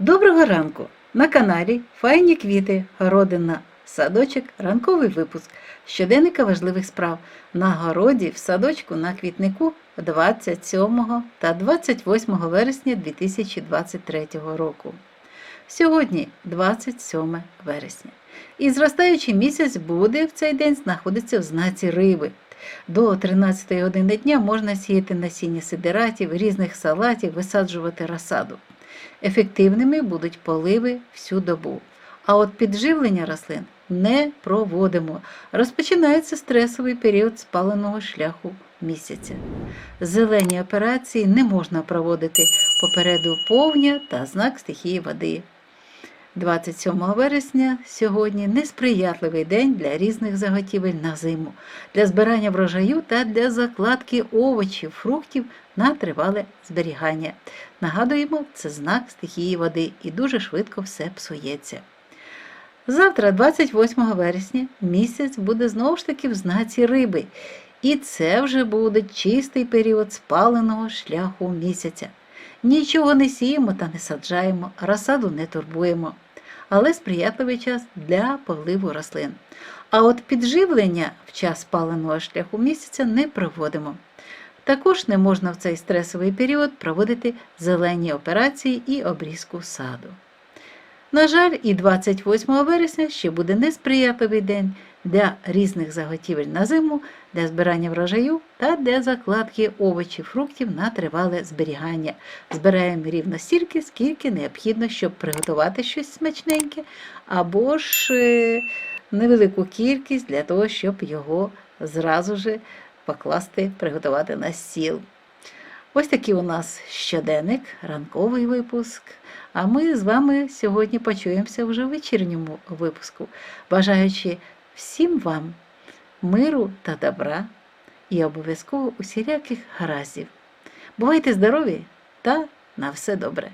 Доброго ранку! На каналі Файні квіти, городина, садочок, ранковий випуск щоденника важливих справ на городі в садочку на квітнику 27 та 28 вересня 2023 року. Сьогодні 27 вересня. І зростаючий місяць буде в цей день знаходитися в знаці риби. До 13 години дня можна сіяти насіння сидератів, різних салатів, висаджувати розсаду. Ефективними будуть поливи всю добу. А от підживлення рослин не проводимо. Розпочинається стресовий період спаленого шляху місяця. Зелені операції не можна проводити попереду повня та знак стихії води. 27 вересня сьогодні несприятливий день для різних заготівель на зиму, для збирання врожаю та для закладки овочів, фруктів на тривале зберігання. Нагадуємо, це знак стихії води і дуже швидко все псується. Завтра, 28 вересня, місяць буде знову ж таки в знаці риби. І це вже буде чистий період спаленого шляху місяця. Нічого не сіємо та не саджаємо, розсаду не турбуємо, але сприятливий час для поливу рослин. А от підживлення в час паленого шляху місяця не проводимо. Також не можна в цей стресовий період проводити зелені операції і обрізку саду. На жаль, і 28 вересня ще буде несприятливий день для різних заготівель на зиму, для збирання врожаю та для закладки овочів, фруктів на тривале зберігання. Збираємо рівно стільки, скільки необхідно, щоб приготувати щось смачненьке, або ж е, невелику кількість для того, щоб його зразу же покласти, приготувати на стіл. Ось такий у нас щоденник, ранковий випуск. А ми з вами сьогодні почуємося вже в вечірньому випуску, бажаючи всім вам миру та добра і обов'язково усіляких гараздів. Бувайте здорові та на все добре!